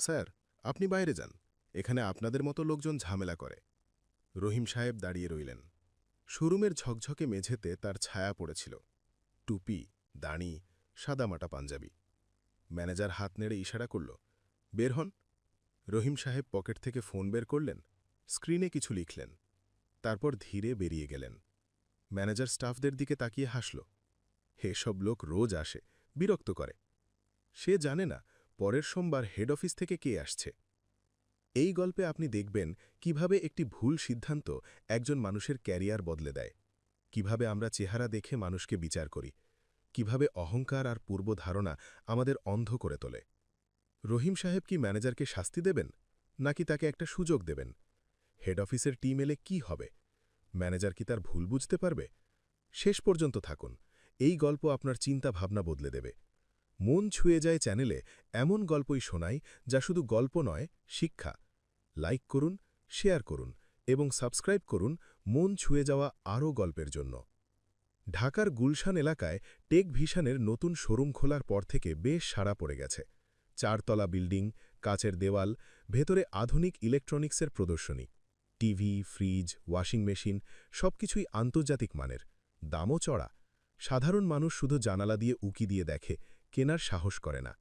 Sir, আপনি বাইরে যান। এখানে আপনাদের মতো লোকজন ঝামেলা করে। রহিম সাহেব দাঁড়িয়ে রইলেন। শোরুমের ঝকঝকে মেঝেতে তার ছায়া পড়েছিল। টুপি, দাড়ি, সাদামাটা পাঞ্জাবি। ম্যানেজার হাত নেড়ে ইশারা করল, বের হন। রহিম সাহেব পকেট থেকে ফোন বের করলেন, স্ক্রিনে কিছু লিখলেন। তারপর ধীরে বেরিয়ে গেলেন। ম্যানেজার স্টাফদের দিকে তাকিয়ে হাসল। সব লোক রোজ আসে, বিরক্ত করে। সে জানে না পরের সোমবার হেড অফিস থেকে কে আসছে? এই গল্পে আপনি দেখবেন কীভাবে একটি ভুল সিদ্ধান্ত একজন মানুষের ক্যারিয়ার বদলে দেয়। কীভাবে আমরা চেহারা দেখে মানুষকে বিচার করি। কীভাবে অহংকার আর পূর্বধারণা আমাদের অন্ধ করে তোলে। রহিম সাহেব কি ম্যানেজারকে শাস্তি দেবেন? নাকি তাকে একটা সুযোগ দেবেন? হেড অফিসের টিম এলে কি হবে? ম্যানেজার কি তার ভুল বুঝতে পারবে? শেষ পর্যন্ত থাকুন। এই গল্প আপনার চিন্তা ভাবনা বদলে দেবে। মন ছুঁয়ে যায় চ্যানেলে এমন গল্পই শোনাই যা শুধু গল্প নয়, শিক্ষা। লাইক করুন শেয়ার করুন এবং সাবস্ক্রাইব করুন মন ছুঁয়ে যাওয়া আরও গল্পের জন্য। ঢাকার গুলশান এলাকায় টেক ভিশনের নতুন শোরুম খোলার পর থেকে বেশ সাড়া পড়ে গেছে। চারতলা বিল্ডিং, কাচের দেওয়াল, ভেতরে আধুনিক ইলেকট্রনিক্সের প্রদর্শনী। টিভি, ফ্রিজ, ওয়াশিং মেশিন সবকিছুই আন্তর্জাতিক মানের। দামও চড়া। সাধারণ মানুষ শুধু জানালা দিয়ে উকি দিয়ে দেখে কেনার সাহস করে না।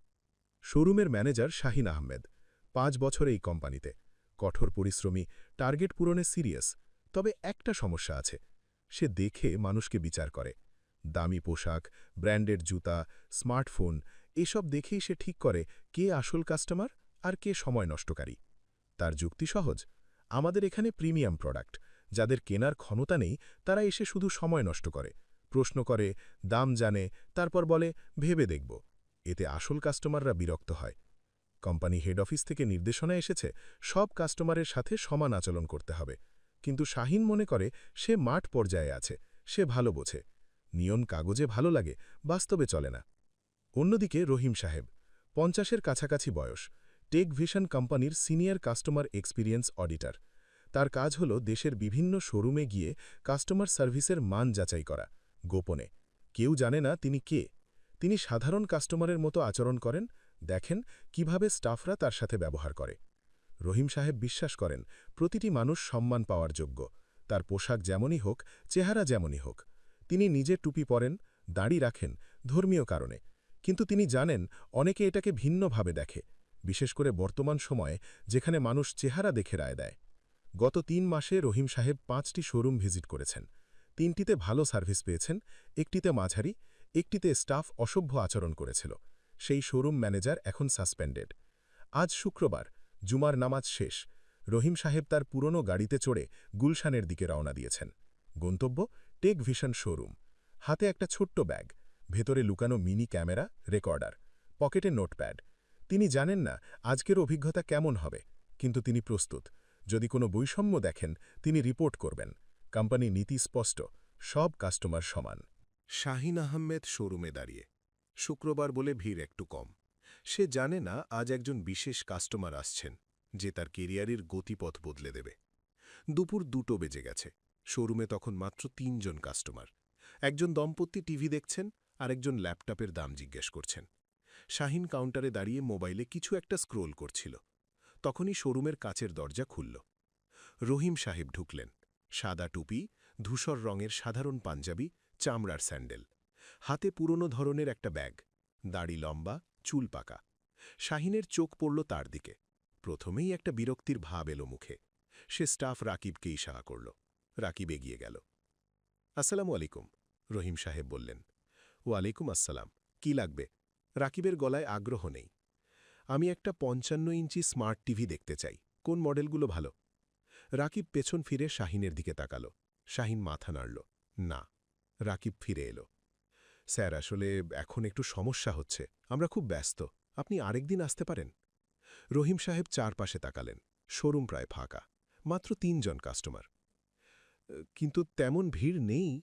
শোরুমের ম্যানেজার শাহিন আহমেদ। পাঁচ বছর এই কোম্পানিতে। কঠোর পরিশ্রমী, টার্গেট পূরণে সিরিয়াস। তবে একটা সমস্যা আছে। সে দেখে মানুষকে বিচার করে। দামি পোশাক, ব্র্যান্ডেড জুতা, স্মার্টফোন, এসব দেখেই সে ঠিক করে কে আসল কাস্টমার আর কে সময় নষ্টকারী। তার যুক্তি সহজ। আমাদের এখানে প্রিমিয়াম প্রোডাক্ট। যাদের কেনার ক্ষমতা নেই, তারা এসে শুধু সময় নষ্ট করে। প্রশ্ন করে, দাম জানে, তারপর বলে, ভেবে দেখব। এতে আসল কাস্টমাররা বিরক্ত হয়। কোম্পানি হেড অফিস থেকে নির্দেশনা এসেছে, সব কাস্টমারের সাথে সমান আচরণ করতে হবে। কিন্তু শাহিন মনে করে, সে মাঠ পর্যায়ে আছে, সে ভালো বোঝে। নিয়ম কাগজে ভালো লাগে, বাস্তবে চলে না। অন্যদিকে রহিম সাহেব, পঞ্চাশের কাছাকাছি বয়স। টেক ভিশন কোম্পানির সিনিয়র কাস্টমার এক্সপিরিয়েন্স অডিটর। তার কাজ হল দেশের বিভিন্ন শোরুমে গিয়ে কাস্টমার সার্ভিসের মান যাচাই করা। গোপনে। কেউ জানে না তিনি কে। তিনি সাধারণ কাস্টমারের মতো আচরণ করেন, দেখেন কীভাবে স্টাফরা তার সাথে ব্যবহার করে। রহিম সাহেব বিশ্বাস করেন, প্রতিটি মানুষ সম্মান পাওয়ার যোগ্য। তার পোশাক যেমনই হোক, চেহারা যেমনই হোক। তিনি নিজে টুপি পরেন, দাড়ি রাখেন, ধর্মীয় কারণে। কিন্তু তিনি জানেন, অনেকে এটাকে ভিন্নভাবে দেখে। বিশেষ করে বর্তমান সময়ে, যেখানে মানুষ চেহারা দেখে রায় দেয়। গত তিন মাসে রহিম সাহেব পাঁচটি শোরুম ভিজিট করেছেন। তিনটিতে ভালো সার্ভিস পেয়েছেন, একটিতে মাঝারি, একটিতে স্টাফ অসভ্য আচরণ করেছিল। সেই শোরুম ম্যানেজার এখন সাসপেন্ডেড। আজ শুক্রবার, জুমার নামাজ শেষ। রহিম সাহেব তার পুরনো গাড়িতে চড়ে গুলশানের দিকে রওনা দিয়েছেন। গন্তব্য টেক ভিশন শোরুম। হাতে একটা ছোট্ট ব্যাগ, ভেতরে লুকানো মিনি ক্যামেরা, রেকর্ডার, পকেটে নোটপ্যাড। তিনি জানেন না আজকের অভিজ্ঞতা কেমন হবে, কিন্তু তিনি প্রস্তুত। যদি কোনো বৈষম্য দেখেন, তিনি রিপোর্ট করবেন। কোম্পানি নীতি স্পষ্ট, সব কাস্টমার সমান। শাহিন আহমেদ শোরুমে দাঁড়িয়ে, শুক্রবার বলে ভিড় একটু কম। সে জানে না আজ একজন বিশেষ কাস্টমার আসছেন, যে তার কেরিয়ারের গতিপথ বদলে দেবে। দুপুর দুটো বেজে গেছে, শোরুমে তখন মাত্র তিনজন কাস্টমার। একজন দম্পতি টিভি দেখছেন আর একজন ল্যাপটপের দাম জিজ্ঞেস করছেন। শাহিন কাউন্টারে দাঁড়িয়ে মোবাইলে কিছু একটা স্ক্রোল করছিল। তখনই শোরুমের কাচের দরজা খুলল। রহিম সাহেব ঢুকলেন। সাদা টুপি, ধূসর রঙের সাধারণ পাঞ্জাবি, চামড়ার স্যান্ডেল। হাতে পুরনো ধরনের একটা ব্যাগ। দাড়ি লম্বা, চুল পাকা। শাহিনের চোখ পড়ল তার দিকে। প্রথমেই একটা বিরক্তির ভাব এলো মুখে। সে স্টাফ রাকিবকে ইশারা করল। রাকিব এগিয়ে গেল। আসসালামু আলাইকুম, রহিম সাহেব বললেন। ওয়ালাইকুম আসসালাম। কি লাগবে? রাকিবের গলায় আগ্রহ নেই। আমি একটা পঞ্চান্ন ইঞ্চি স্মার্ট টিভি দেখতে চাই। কোন মডেলগুলো ভালো? রাকিব পেছন ফিরে শাহিনের দিকে তাকাল। শাহিন মাথা নাড়ল। না। রাকিব ফিরে এলো। স্যার, আসলে এখন একটু সমস্যা হচ্ছে। আমরা খুব ব্যস্ত। আপনি আরেকদিন আসতে পারেন? রহিম সাহেব চারপাশে তাকালেন। শোরুম প্রায় ফাঁকা। মাত্র তিনজন কাস্টমার। কিন্তু তেমন ভিড় নেই।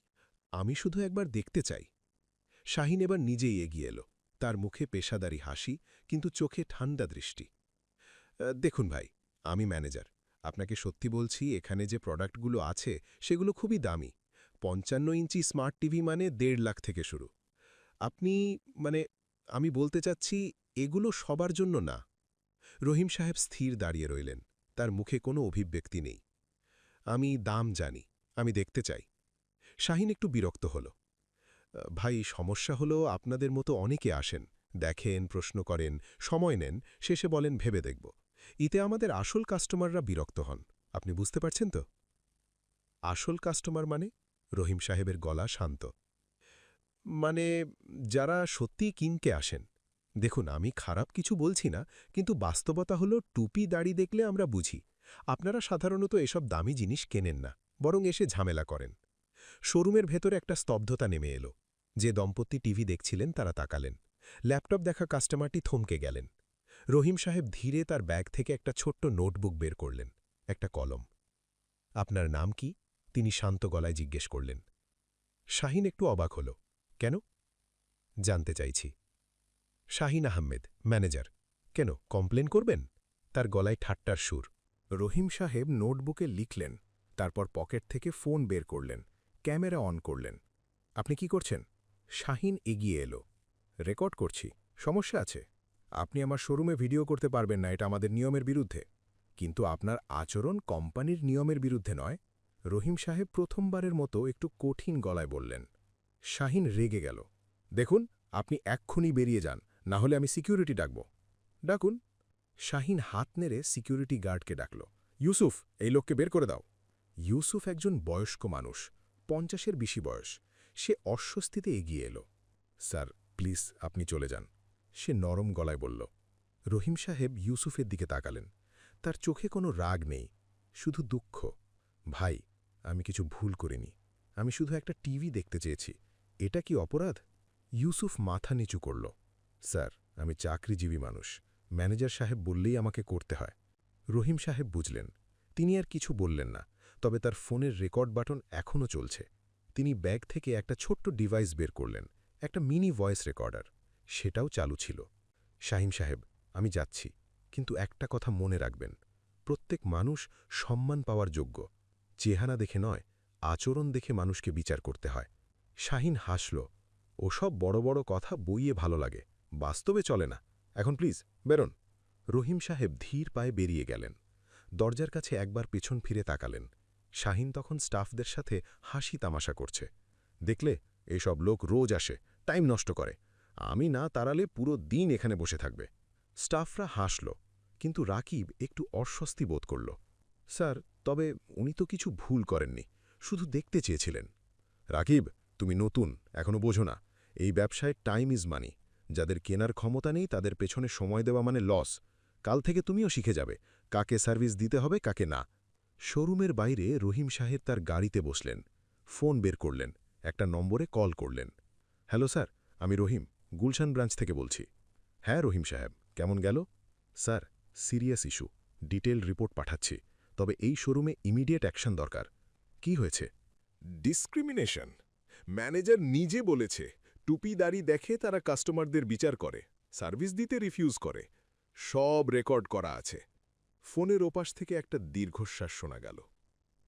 আমি শুধু একবার দেখতে চাই। শাহিন এবার নিজেই এগিয়ে এলো। তার মুখে পেশাদারি হাসি, কিন্তু চোখে ঠান্ডা দৃষ্টি। দেখুন ভাই, আমি ম্যানেজার। আপনাকে সত্যি বলছি, এখানে যে প্রোডাক্টগুলো আছে, সেগুলো খুবই দামি। পঞ্চান্ন ইঞ্চি স্মার্ট টিভি মানে দেড় লাখ থেকে শুরু। আপনি মানে আমি বলতে চাচ্ছি, এগুলো সবার জন্য না। রহিম সাহেব স্থির দাঁড়িয়ে রইলেন। তার মুখে কোনো অভিব্যক্তি নেই। আমি দাম জানি, আমি দেখতে চাই। শাহিন একটু বিরক্ত হল। ভাই, সমস্যা হলো আপনাদের মতো অনেকে আসেন, দেখেন, প্রশ্ন করেন, সময় নেন, শেষে বলেন, ভেবে দেখব। ইতে আমাদের আসল কাস্টমাররা বিরক্ত হন। আপনি বুঝতে পারছেন তো? আসল কাস্টমার মানে? রহিম সাহেবের গলা শান্ত। মানে যারা সত্যিই কিনকে আসেন। দেখুন, আমি খারাপ কিছু বলছি না, কিন্তু বাস্তবতা হলো টুপি দাড়ি দেখলে আমরা বুঝি। আপনারা সাধারণত এসব দামি জিনিস কেনেন না, বরং এসে ঝামেলা করেন। শোরুমের ভেতরে একটা স্তব্ধতা নেমে এলো। যে দম্পতি টিভি দেখছিলেন, তারা তাকালেন। ল্যাপটপ দেখা কাস্টমারটি থমকে গেলেন। রহিম সাহেব ধীরে তার ব্যাগ থেকে একটা ছোট্ট নোটবুক বের করলেন, একটা কলম। আপনার নাম কি? তিনি শান্ত গলায় জিজ্ঞেস করলেন। শাহিন একটু অবাক হল। কেন? জানতে চাইছি। শাহিন আহমেদ, ম্যানেজার। কেন, কমপ্লেন করবেন? তার গলায় ঠাট্টার সুর। রহিম সাহেব নোটবুকে লিখলেন, তারপর পকেট থেকে ফোন বের করলেন, ক্যামেরা অন করলেন। আপনি কি করছেন? শাহিন এগিয়ে এলো। রেকর্ড করছি। সমস্যা আছে। আপনি আমার শোরুমে ভিডিও করতে পারবেন না, এটা আমাদের নিয়মের বিরুদ্ধে। কিন্তু আপনার আচরণ কোম্পানির নিয়মের বিরুদ্ধে নয়। রহিম সাহেব প্রথমবারের মতো একটু কঠিন গলায় বললেন, শাহিন রেগে গেল। দেখুন, আপনি এক্ষুনি বেরিয়ে যান, না হলে আমি সিকিউরিটি ডাকব। ডাকুন। শাহিন হাত নেড়ে সিকিউরিটি গার্ডকে ডাকল, ইউসুফ, এই লোককে বের করে দাও। ইউসুফ একজন বয়স্ক মানুষ, পঞ্চাশের বেশি বয়স। সে অস্বস্তিতে এগিয়ে এলো, স্যার, প্লিজ, আপনি চলে যান। সে নরম গলায় বলল, রহিম সাহেব ইউসুফের দিকে তাকালেন। তার চোখে কোনো রাগ নেই, শুধু দুঃখ। ভাই, আমি কিছু ভুল করিনি। আমি শুধু একটা টিভি দেখতে চেয়েছি। এটা কি অপরাধ? ইউসুফ মাথা নিচু করল, স্যার, আমি চাকরিজীবী মানুষ। ম্যানেজার সাহেব বললেই আমাকে করতে হয়। রহিম সাহেব বুঝলেন, তিনি আর কিছু বললেন না, তবে তার ফোনের রেকর্ড বাটন এখনও চলছে। তিনি ব্যাগ থেকে একটা ছোট্ট ডিভাইস বের করলেন, একটা মিনি ভয়েস রেকর্ডার। সেটাও চালু ছিল। শাহিম সাহেব, আমি যাচ্ছি, কিন্তু একটা কথা মনে রাখবেন, প্রত্যেক মানুষ সম্মান পাওয়ার যোগ্য, চেহারা দেখে নয়, আচরণ দেখে মানুষকে বিচার করতে হয়। শাহিন হাসল, ওসব বড় বড় কথা বইয়ে ভালো লাগে, বাস্তবে চলে না। এখন প্লিজ বেরোন। রহিম সাহেব ধীর পায়ে বেরিয়ে গেলেন, দরজার কাছে একবার পেছন ফিরে তাকালেন। শাহিন তখন স্টাফদের সাথে হাসি তামাশা করছে, দেখলে এসব লোক রোজ আসে, টাইম নষ্ট করে। আমি না তাড়ালে পুরো দিন এখানে বসে থাকবে। স্টাফরা হাসল, কিন্তু রাকিব একটু অস্বস্তি বোধ করল। স্যার, তবে উনি তো কিছু ভুল করেননি, শুধু দেখতে চেয়েছিলেন। রাকিব, তুমি নতুন, এখনও বোঝো না। এই ব্যবসায় টাইম ইজ মানি। যাদের কেনার ক্ষমতা নেই, তাদের পেছনে সময় দেওয়া মানে লস। কাল থেকে তুমিও শিখে যাবে, কাকে সার্ভিস দিতে হবে, কাকে না। শোরুমের বাইরে রহিম সাহেব তার গাড়িতে বসলেন। ফোন বের করলেন, একটা নম্বরে কল করলেন। হ্যালো স্যার, আমি রহিম। গুলশান ব্রাঞ্চ থেকে বলছি। হ্যাঁ রহিম সাহেব, কেমন গেল? Sir, serious issue detail report পাঠাচ্ছি, তবে এই শোরুমে ইমিডিয়েট অ্যাকশন দরকার। কি হয়েছে? ডিসক্রিমিনেশন। ম্যানেজার নিজে বলেছে, টুপি দাড়ি দেখে তারা কাস্টমারদের বিচার করে, সার্ভিস দিতে রিফিউজ করে, সব রেকর্ড করা আছে। ফোনের ওপাশ থেকে একটা দীর্ঘশ্বাস শোনা গেল।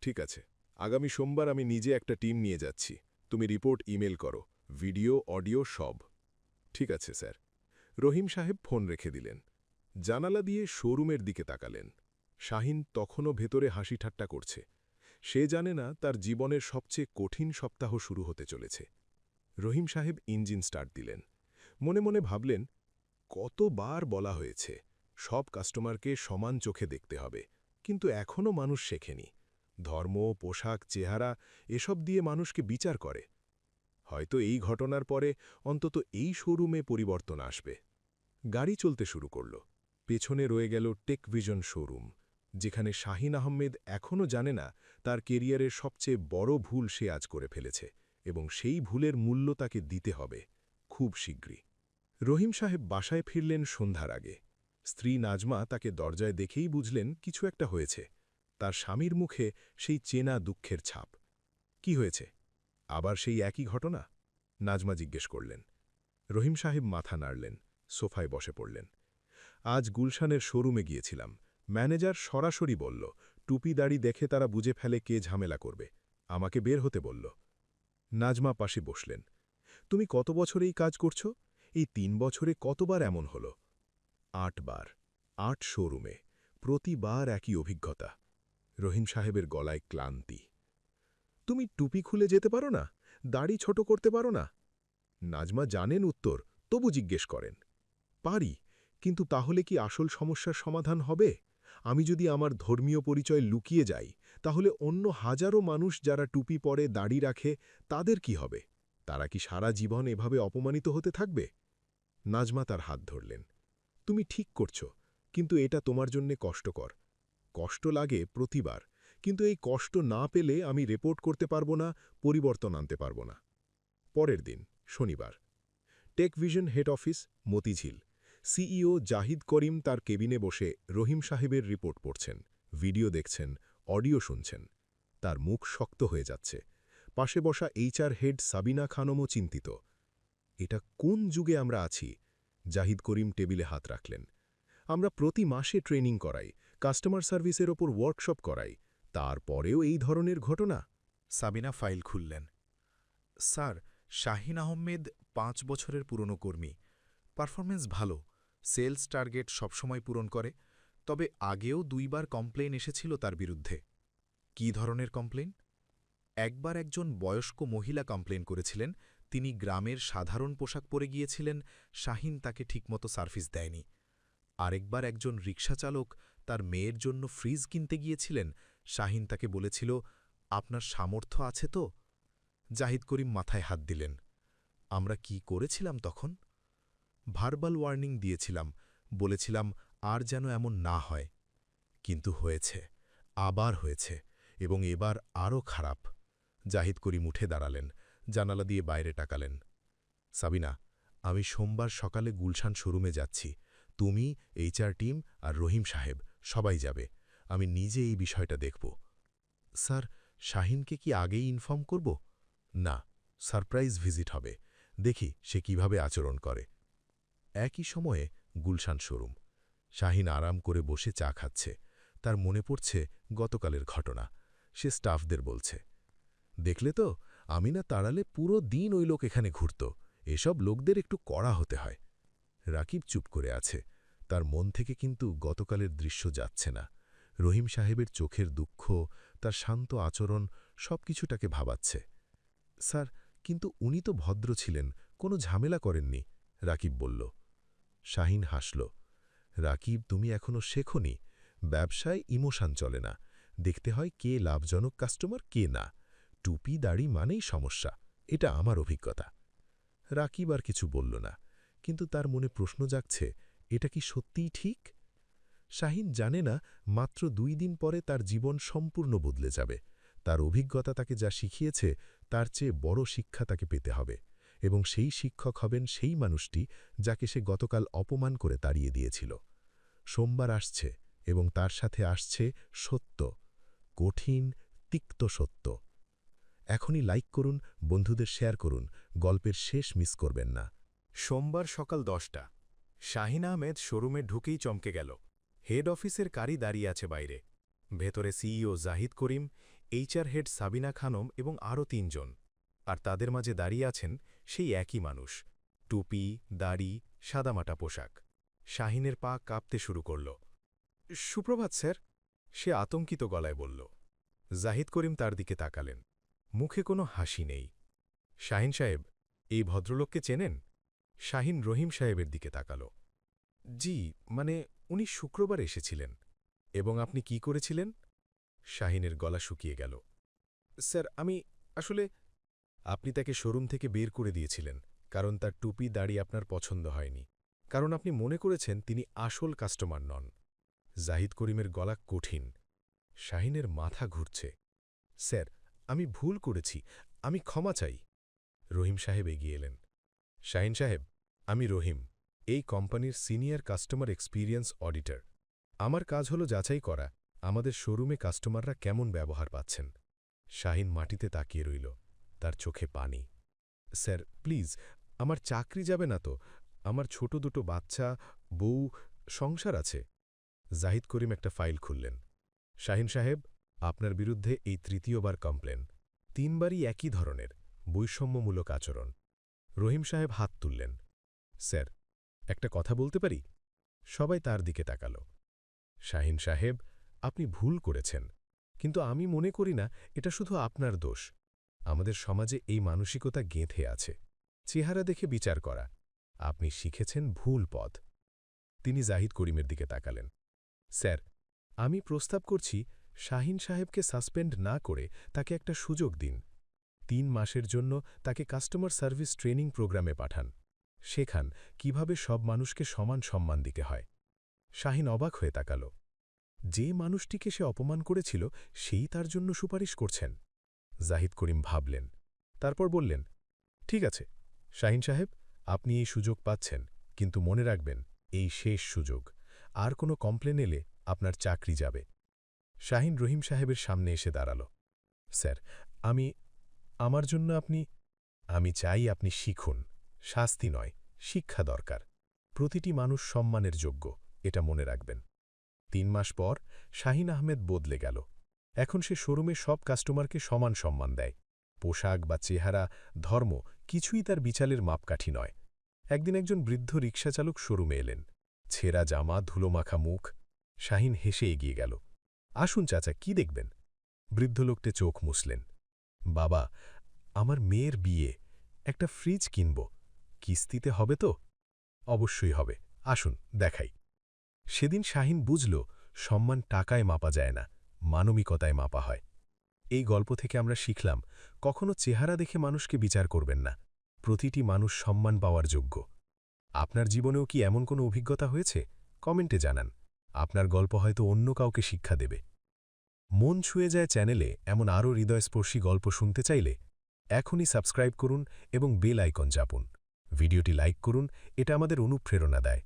ঠিক আছে, আগামী সোমবার আমি নিজে একটা টিম নিয়ে যাচ্ছি, তুমি রিপোর্ট, ইমেল করো, ভিডিও, অডিও সব। ঠিক আছে, স্যার। রহিম সাহেব ফোন রেখে দিলেন। জানালা দিয়ে শোরুমের দিকে তাকালেন। শাহিন তখনও ভেতরে হাসি ঠাট্টা করছে। সে জানে না তার জীবনের সবচেয়ে কঠিন সপ্তাহ শুরু হতে চলেছে। রহিম সাহেব ইঞ্জিন স্টার্ট দিলেন। মনে মনে ভাবলেন, কতবার বলা হয়েছে, সব কাস্টমারকে সমান চোখে দেখতে হবে। কিন্তু এখনও মানুষ শেখেনি। ধর্ম, পোশাক, চেহারা, এসব দিয়ে মানুষকে বিচার করে। হয়তো এই ঘটনার পরে অন্তত এই শোরুমে পরিবর্তন আসবে। গাড়ি চলতে শুরু করল। পেছনে রয়ে গেল টেকভিশন শোরুম, যেখানে শাহিন আহমেদ এখনও জানে না তার কেরিয়ারের সবচেয়ে বড় ভুল সে আজ করে ফেলেছে এবং সেই ভুলের মূল্য তাকে দিতে হবে খুব শীঘ্রই। রহিম সাহেব বাসায় ফিরলেন সন্ধ্যার আগে। স্ত্রী নাজমা তাকে দরজায় দেখেই বুঝলেন কিছু একটা হয়েছে। তার স্বামীর মুখে সেই চেনা দুঃখের ছাপ। কি হয়েছে? আবার সেই একই ঘটনা? নাজমা জিজ্ঞেস করলেন। রহিম সাহেব মাথা নাড়লেন, সোফায় বসে পড়লেন। আজ গুলশানের শোরুমে গিয়েছিলাম। ম্যানেজার সরাসরি বলল, টুপি দাড়ি দেখে তারা বুঝে ফেলে কে ঝামেলা করবে। আমাকে বের হতে বলল। নাজমা পাশে বসলেন, তুমি কত বছর এই কাজ করছ? এই তিন বছরে কতবার এমন হল? আটবার। আট শোরুমে। প্রতিবার একই অভিজ্ঞতা। রহিম সাহেবের গলায় ক্লান্তি। তুমি টুপি খুলে যেতে পারো না, দাড়ি ছোট করতে পারো না। নাজমা জানেন উত্তর, তবু জিজ্ঞেস করেন, পারি, কিন্তু তাহলে কি আসল সমস্যার সমাধান হবে? আমি যদি আমার ধর্মীয় পরিচয় লুকিয়ে যাই, তাহলে অন্য হাজারো মানুষ যারা টুপি পরে দাড়ি রাখে, তাদের কি হবে? তারা কি সারা জীবন এভাবে অপমানিত হতে থাকবে? নাজমা তার হাত ধরলেন, তুমি ঠিক করছ, কিন্তু এটা তোমার জন্যে কষ্টকর। কষ্ট লাগে প্রতিবার কিন্তু এই কষ্ট না পেলে আমি রিপোর্ট করতে পারব না, পরিবর্তন আনতে পারব না। পরের দিন, শনিবার। Tech Vision head office Motijheel. CEO Zahid Karim তার কেবিনে বসে রহিম সাহেবের রিপোর্ট পড়ছেন ভিডিও দেখছেন অডিও শুনছেন। তার মুখ শক্ত হয়ে যাচ্ছে। পাশে বসা এইচআর হেড সাবিনা খানমও চিন্তিত। এটা কোন যুগে আমরা আছি? জাহিদ করিম টেবিলে হাত রাখলেন। আমরা প্রতি মাসে ট্রেনিং করাই কাস্টমার সার্ভিসের ওপর ওয়ার্কশপ করাই। তারপরেও এই ধরনের ঘটনা? সাবিনা ফাইল খুললেন। স্যার, শাহিন আহমেদ পাঁচ বছরের পুরনো কর্মী। পারফরমেন্স ভালো, সেলস টার্গেট সবসময় পূরণ করে, তবে আগেও দুইবার কমপ্লেন এসেছিল তার বিরুদ্ধে। কি ধরনের কমপ্লেন একবার একজন বয়স্ক মহিলা কমপ্লেন করেছিলেন, তিনি গ্রামের সাধারণ পোশাক পরে গিয়েছিলেন, শাহিন তাকে ঠিকমতো সার্ভিস দেয়নি। আরেকবার একজন রিকশাচালক তার মেয়ের জন্য ফ্রিজ কিনতে গিয়েছিলেন শাহিন তাকে বলেছিল, আপনার সামর্থ্য আছে তো? জাহিদ করিম মাথায় হাত দিলেন। আমরা কি করেছিলাম তখন? ভার্বাল ওয়ার্নিং দিয়েছিলাম। বলেছিলাম, আর যেন এমন না হয়। কিন্তু হয়েছে, আবার হয়েছে, এবং এবার আরও খারাপ। জাহিদ করিম উঠে দাঁড়ালেন, জানালা দিয়ে বাইরে টাকালেন সাবিনা, আমি সোমবার সকালে গুলশান শোরুমে যাচ্ছি। তুমি, এইচআর টিম আর রহিম সাহেব সবাই যাবে। আমি নিজে এই বিষয়টা দেখব। স্যার, শাহিনকে কি আগেই ইনফর্ম করব? না, সারপ্রাইজ ভিজিট হবে। দেখি সে কীভাবে আচরণ করে। একই সময়ে গুলশান শোরুম। শাহিন আরাম করে বসে চা খাচ্ছে। তার মনে পড়ছে গতকালের ঘটনা। সে স্টাফদের বলছে, দেখলে তো আমি না তাড়ালে পুরো দিন ওই লোক এখানে ঘুরত। এসব লোকদের একটু কড়া হতে হয়। রাকিব চুপ করে আছে। তার মন থেকে কিন্তু গতকালের দৃশ্য যাচ্ছে না। রহিম সাহেবের চোখের দুঃখ, তার শান্ত আচরণ সবকিছু তাকে ভাবাচ্ছে। স্যার, কিন্তু উনি তো ভদ্র ছিলেন, কোনো ঝামেলা করেননি, রাকিব বলল। শাহিন হাসল। রাকিব, তুমি এখনও শেখনি, ব্যবসায় ইমোশান চলে না, দেখতে হয় কে লাভজনক কাস্টমার, কে না, টুপি, দাড়ি মানেই সমস্যা, এটা আমার অভিজ্ঞতা। রাকিব আর কিছু বলল না, কিন্তু তার মনে প্রশ্ন জাগছে, এটা কি সত্যিই ঠিক? শাহিন জানে না মাত্র দুই দিন পরে তার জীবন সম্পূর্ণ বদলে যাবে। তার অভিজ্ঞতা তাকে যা শিখিয়েছে, তার চেয়ে বড় শিক্ষা তাকে পেতে হবে এবং সেই শিক্ষক হবেন সেই মানুষটি যাকে সে গতকাল অপমান করে তাড়িয়ে দিয়েছিল। সোমবার আসছে এবং তার সাথে আসছে সত্য, কঠিন, তিক্ত সত্য। এখনই লাইক করুন, বন্ধুদের শেয়ার করুন, গল্পের শেষ মিস করবেন না। সোমবার সকাল দশটা, শাহিন আহমেদ শোরুমে ঢুকেই চমকে গেল। হেড অফিসের কারি দাঁড়িয়ে আছে বাইরে। ভেতরে CEO Zahid Karim, HR head Sabina Khanam এবং আরও তিনজন। আর তাদের মাঝে দাঁড়িয়ে আছেন সেই একই মানুষ। টুপি, দাড়ি, সাদামাটা পোশাক। শাহিনের পা কাঁপতে শুরু করল। সুপ্রভাত, স্যার। সে আতঙ্কিত গলায় বলল। জাহিদ করিম তার দিকে তাকালেন। মুখে কোনো হাসি নেই। শাহিন সাহেব, এই ভদ্রলোককে চেনেন? শাহিন রহিম সাহেবের দিকে তাকাল। জি মানে উনি শুক্রবার এসেছিলেন, এবং আপনি কি করেছিলেন? শাহিনের গলা শুকিয়ে গেল। স্যার, আমি আসলে আপনি তাকে শোরুম থেকে বের করে দিয়েছিলেন, কারণ তার টুপি, দাড়ি আপনার পছন্দ হয়নি। কারণ আপনি মনে করেছেন তিনি আসল কাস্টমার নন। জাহিদ করিমের গলা কঠিন। শাহিনের মাথা ঘুরছে। স্যার, আমি ভুল করেছি। আমি ক্ষমা চাই। রহিম সাহেব এগিয়ে এলেন। শাহিন সাহেব, আমি রহিম। এই কোম্পানির সিনিয়র কাস্টমার এক্সপিরিয়েন্স অডিটর। আমার কাজ হল যাচাই করা, আমাদের শোরুমে কাস্টমাররা কেমন ব্যবহার পাচ্ছেন। শাহিন মাটিতে তাকিয়ে রইল, তার চোখে পানি। স্যার, প্লিজ, আমার চাকরি যাবে না তো? আমার ছোট দুটো বাচ্চা, বউ, সংসার আছে? জাহিদ করিম একটা ফাইল খুললেন। শাহিন সাহেব, আপনার বিরুদ্ধে এই তৃতীয়বার কমপ্লেন। তিনবারই একই ধরনের, বৈষম্যমূলক আচরণ। রহিম সাহেব হাত তুললেন। স্যার একটা কথা বলতে পারি? সবাই তার দিকে তাকাল। শাহিন সাহেব, আপনি ভুল করেছেন, কিন্তু আমি মনে করি না, এটা শুধু আপনার দোষ। আমাদের সমাজে এই মানসিকতা গেঁথে আছে। চেহারা দেখে বিচার করা। আপনি শিখেছেন ভুল পথ। তিনি জাহিদ করিমের দিকে তাকালেন। স্যার, আমি প্রস্তাব করছি, শাহিন সাহেবকে সাসপেন্ড না করে তাকে একটা সুযোগ দিন। তিন মাসের জন্য তাকে কাস্টমার সার্ভিস ট্রেনিং প্রোগ্রামে পাঠান। শেখান কীভাবে সব মানুষকে সমান সম্মান দিতে হয়। শাহিন অবাক হয়ে তাকাল। যে মানুষটিকে সে অপমান করেছিল, সেই তার জন্য সুপারিশ করছেন। জাহিদ করিম ভাবলেন, তারপর বললেন, ঠিক আছে, শাহিন সাহেব, আপনি এই সুযোগ পাচ্ছেন, কিন্তু মনে রাখবেন, এই শেষ সুযোগ, আর কোনো কমপ্লেন এলে আপনার চাকরি যাবে। শাহিন রহিম সাহেবের সামনে এসে দাঁড়াল, স্যার, আমি, আমার জন্য আপনি, আমি চাই আপনি শিখুন। শাস্তি নয়, শিক্ষা দরকার। প্রতিটি মানুষ সম্মানের যোগ্য, এটা মনে রাখবেন। তিন মাস পর শাহিন আহমেদ বদলে গেল। এখন সে শোরুমে সব কাস্টমারকে সমান সম্মান দেয়। পোশাক বা চেহারা, ধর্ম কিছুই তার বিচালের মাপকাঠি নয়। একদিন একজন বৃদ্ধ রিক্সাচালক শোরুমে এলেন। ছেঁড়া জামা, ধুলোমাখা মুখ। শাহিন হেসে এগিয়ে গেল। আসুন চাচা, কি দেখবেন? বৃদ্ধ লোকটে চোখ মুছলেন। বাবা, আমার মেয়ের বিয়ে। একটা ফ্রিজ কিনব। কিস্তিতে হবে তো? অবশ্যই হবে। আসুন, দেখাই। সেদিন শাহিন বুঝল, সম্মান টাকায় মাপা যায় না, মানবিকতায় মাপা হয়। এই গল্প থেকে আমরা শিখলাম, কখনো চেহারা দেখে মানুষকে বিচার করবেন না। প্রতিটি মানুষ সম্মান পাওয়ার যোগ্য। আপনার জীবনেও কি এমন কোনো অভিজ্ঞতা হয়েছে? কমেন্টে জানান। আপনার গল্প হয়তো অন্য কাউকে শিক্ষা দেবে। মন ছুঁয়ে যায় চ্যানেলে এমন আরও হৃদয়স্পর্শী গল্প শুনতে চাইলে এখনই সাবস্ক্রাইব করুন এবং বেল আইকন চাপুন। ভিডিওটি লাইক করুন, এটা আমাদের অনুপ্রেরণা দেয়।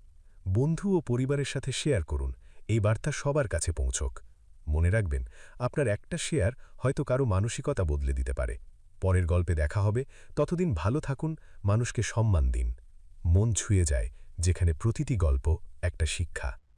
বন্ধু ও পরিবারের সাথে শেয়ার করুন, এই বার্তা সবার কাছে পৌঁছক। মনে রাখবেন, আপনার একটা শেয়ার হয়তো কারও মানসিকতা বদলে দিতে পারে। পরের গল্পে দেখা হবে, ততদিন ভালো থাকুন, মানুষকে সম্মান দিন। মন ছুঁয়ে যায়, যেখানে প্রতিটি গল্প একটা শিক্ষা।